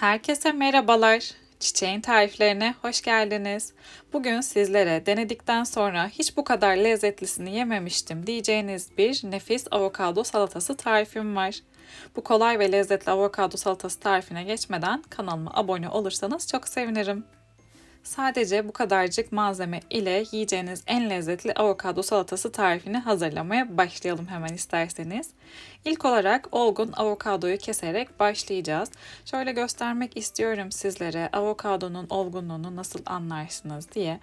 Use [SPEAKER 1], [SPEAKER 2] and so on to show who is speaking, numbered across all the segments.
[SPEAKER 1] Herkese merhabalar. Çiçeğin tariflerine hoş geldiniz. Bugün sizlere denedikten sonra hiç bu kadar lezzetlisini yememiştim diyeceğiniz bir nefis avokado salatası tarifim var. Bu kolay ve lezzetli avokado salatası tarifine geçmeden kanalıma abone olursanız çok sevinirim. Sadece bu kadarcık malzeme ile yiyeceğiniz en lezzetli avokado salatası tarifini hazırlamaya başlayalım hemen isterseniz. İlk olarak olgun avokadoyu keserek başlayacağız. Şöyle göstermek istiyorum sizlere avokadonun olgunluğunu nasıl anlarsınız diye.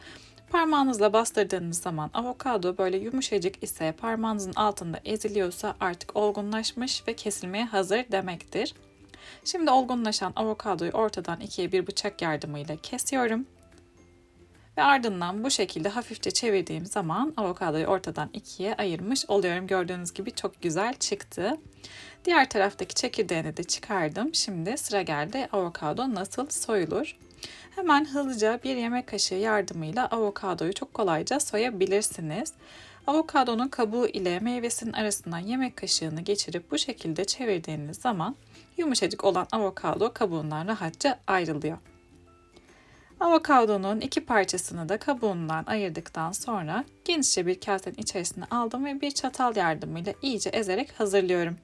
[SPEAKER 1] Parmağınızla bastırdığınız zaman avokado böyle yumuşacık ise parmağınızın altında eziliyorsa artık olgunlaşmış ve kesilmeye hazır demektir. Şimdi olgunlaşan avokadoyu ortadan ikiye bir bıçak yardımıyla kesiyorum. Ve ardından bu şekilde hafifçe çevirdiğim zaman avokadoyu ortadan ikiye ayırmış oluyorum. Gördüğünüz gibi çok güzel çıktı. Diğer taraftaki çekirdeğini de çıkardım. Şimdi sıra geldi avokado nasıl soyulur. Hemen hızlıca bir yemek kaşığı yardımıyla avokadoyu çok kolayca soyabilirsiniz. Avokadonun kabuğu ile meyvesinin arasından yemek kaşığını geçirip bu şekilde çevirdiğiniz zaman yumuşacık olan avokado kabuğundan rahatça ayrılıyor. Avokadonun iki parçasını da kabuğundan ayırdıktan sonra genişçe bir kasenin içerisine aldım ve bir çatal yardımıyla iyice ezerek hazırlıyorum.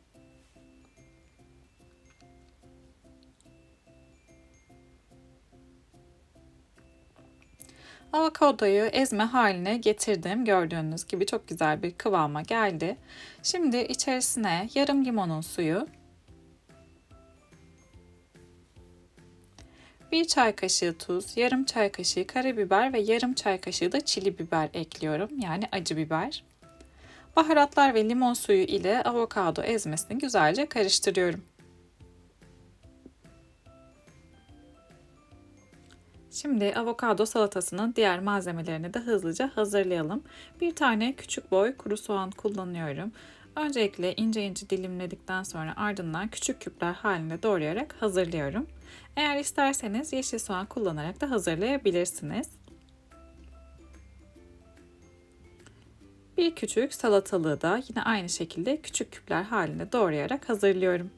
[SPEAKER 1] Avokadoyu ezme haline getirdim. Gördüğünüz gibi çok güzel bir kıvama geldi. Şimdi içerisine yarım limonun suyu, 1 çay kaşığı tuz, yarım çay kaşığı karabiber ve yarım çay kaşığı da çili biber ekliyorum. Yani acı biber. Baharatlar ve limon suyu ile avokado ezmesini güzelce karıştırıyorum. Şimdi avokado salatasının diğer malzemelerini de hızlıca hazırlayalım. Bir tane küçük boy kuru soğan kullanıyorum. Öncelikle ince ince dilimledikten sonra ardından küçük küpler halinde doğrayarak hazırlıyorum. Eğer isterseniz yeşil soğan kullanarak da hazırlayabilirsiniz. Bir küçük salatalığı da yine aynı şekilde küçük küpler halinde doğrayarak hazırlıyorum.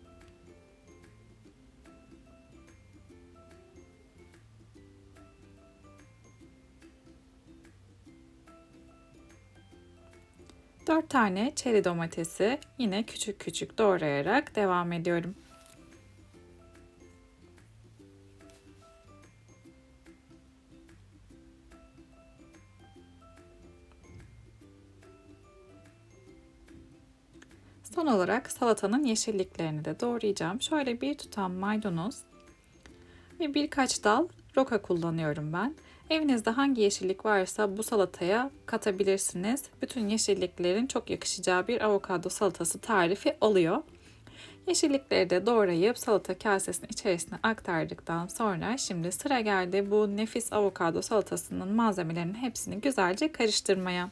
[SPEAKER 1] Dört tane çeri domatesi yine küçük küçük doğrayarak devam ediyorum. Son olarak salatanın yeşilliklerini de doğrayacağım. Şöyle bir tutam maydanoz ve birkaç dal roka kullanıyorum ben. Evinizde hangi yeşillik varsa bu salataya katabilirsiniz. Bütün yeşilliklerin çok yakışacağı bir avokado salatası tarifi oluyor. Yeşillikleri de doğrayıp salata kasesinin içerisine aktardıktan sonra şimdi sıra geldi bu nefis avokado salatasının malzemelerinin hepsini güzelce karıştırmaya.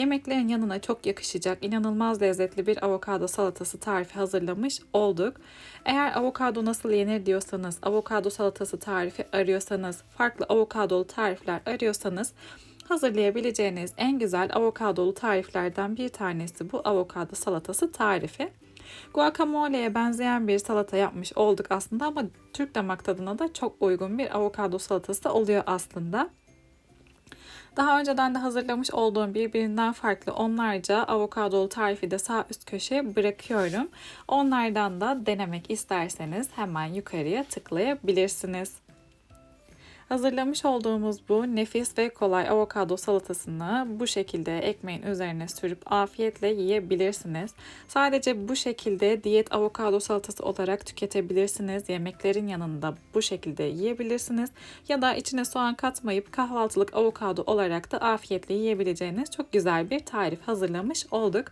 [SPEAKER 1] Yemeklerin yanına çok yakışacak, inanılmaz lezzetli bir avokado salatası tarifi hazırlamış olduk. Eğer avokado nasıl yenir diyorsanız, avokado salatası tarifi arıyorsanız, farklı avokadolu tarifler arıyorsanız hazırlayabileceğiniz en güzel avokadolu tariflerden bir tanesi bu avokado salatası tarifi. Guacamole'ye benzeyen bir salata yapmış olduk aslında ama Türk damak tadına da çok uygun bir avokado salatası oluyor aslında. Daha önceden de hazırlamış olduğum birbirinden farklı onlarca avokadolu tarifi de sağ üst köşeye bırakıyorum. Onlardan da denemek isterseniz hemen yukarıya tıklayabilirsiniz. Hazırlamış olduğumuz bu nefis ve kolay avokado salatasını bu şekilde ekmeğin üzerine sürüp afiyetle yiyebilirsiniz. Sadece bu şekilde diyet avokado salatası olarak tüketebilirsiniz. Yemeklerin yanında bu şekilde yiyebilirsiniz. Ya da içine soğan katmayıp kahvaltılık avokado olarak da afiyetle yiyebileceğiniz çok güzel bir tarif hazırlamış olduk.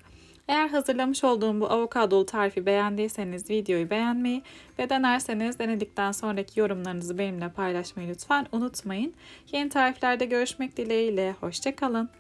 [SPEAKER 1] Eğer hazırlamış olduğum bu avokadolu tarifi beğendiyseniz videoyu beğenmeyi ve denerseniz denedikten sonraki yorumlarınızı benimle paylaşmayı lütfen unutmayın. Yeni tariflerde görüşmek dileğiyle. Hoşçakalın.